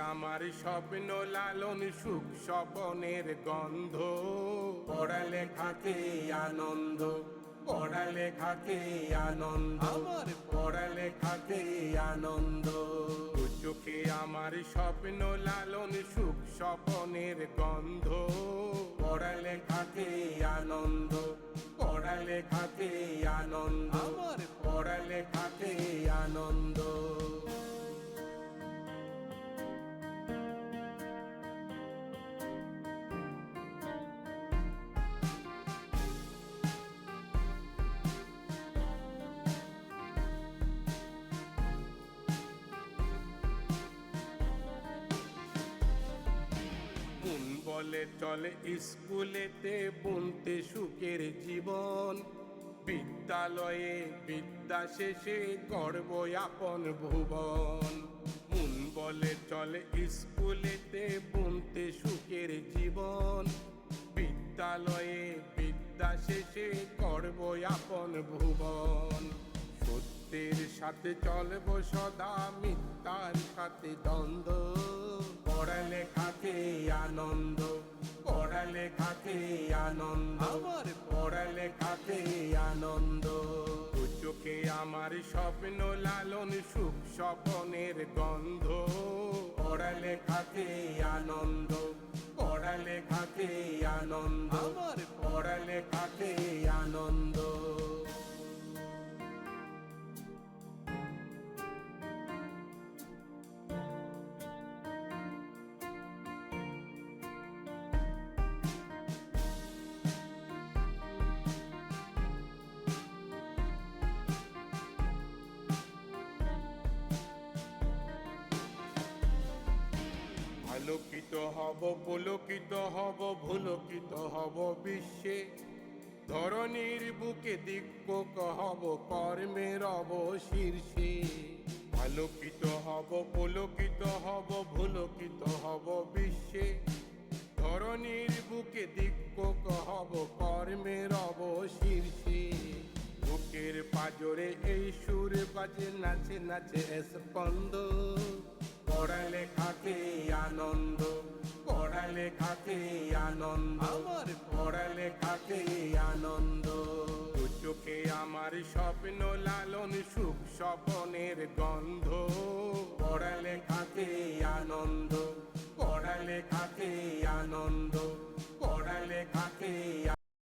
আমার স্বপ্ন লালন সুখ স্বপনের গন্ধ। পড়ালেখাকে আনন্দ পড়ালেখাকে আনন্দ। আমার পড়ালেখাকে আনন্দ। চোখে আমার স্বপ্ন লালন সুখ স্বপনের গন্ধ। পড়ালেখাকে আনন্দ পড়ালেখাকে আনন্দ। আমার পড়ালেখাকে আনন্দ। বলে চলে স্কুলেতে বুনতে সুখের জীবন। বিদ্যালয়ে বিদ্যা শেষে গর্ব আপন ভুবন। মুন বলে চলে স্কুলেতে বুনতে সুখের জীবন। বিদ্যালয়ে বিদ্যা শেষে গর্ব আপন ভুবন। সত্যের সাথে চলব সদা, মিথ্যার সাথে দ্বন্দ্ব। পড়ালেখাকে আনন্দ। পড়ালেখাকে আনন্দ আমার পড়ালেখাকে আনন্দ। চোখে আমার স্বপ্ন লালন সুখ স্বপনের গন্ধ। পড়া লেখাতে আনন্দ পড়ালেখাকে আনন্দ আমার পড়ালেখাতে আনন্দ। আলোকিত হব, পুলকিত হব, ভুলকিত হব বিশ্বে। ধরনীর বুকে দিগ্গক হব, কর্মের অবশীর্ষে। আলোকিত হব, পুলকিত হব, ভুলকিত হব বিশ্বে। ধরনীর বুকে দিগ্গক হব, কর্মের অবশীর্ষে। বুকের পাজরে এই সুর বাজে, নাচে নাচে, স্পন্দ। পড়ালেখাকে আনন্দ পড়ালেখাকে আনন্দ আমার পড়ালেখাকে আনন্দ। চোখে আমার স্বপ্ন লালন সুখ স্বপনের গন্ধ। পড়ালেখাকে আনন্দ পড়ালেখাকে আনন্দ পড়ালেখাকে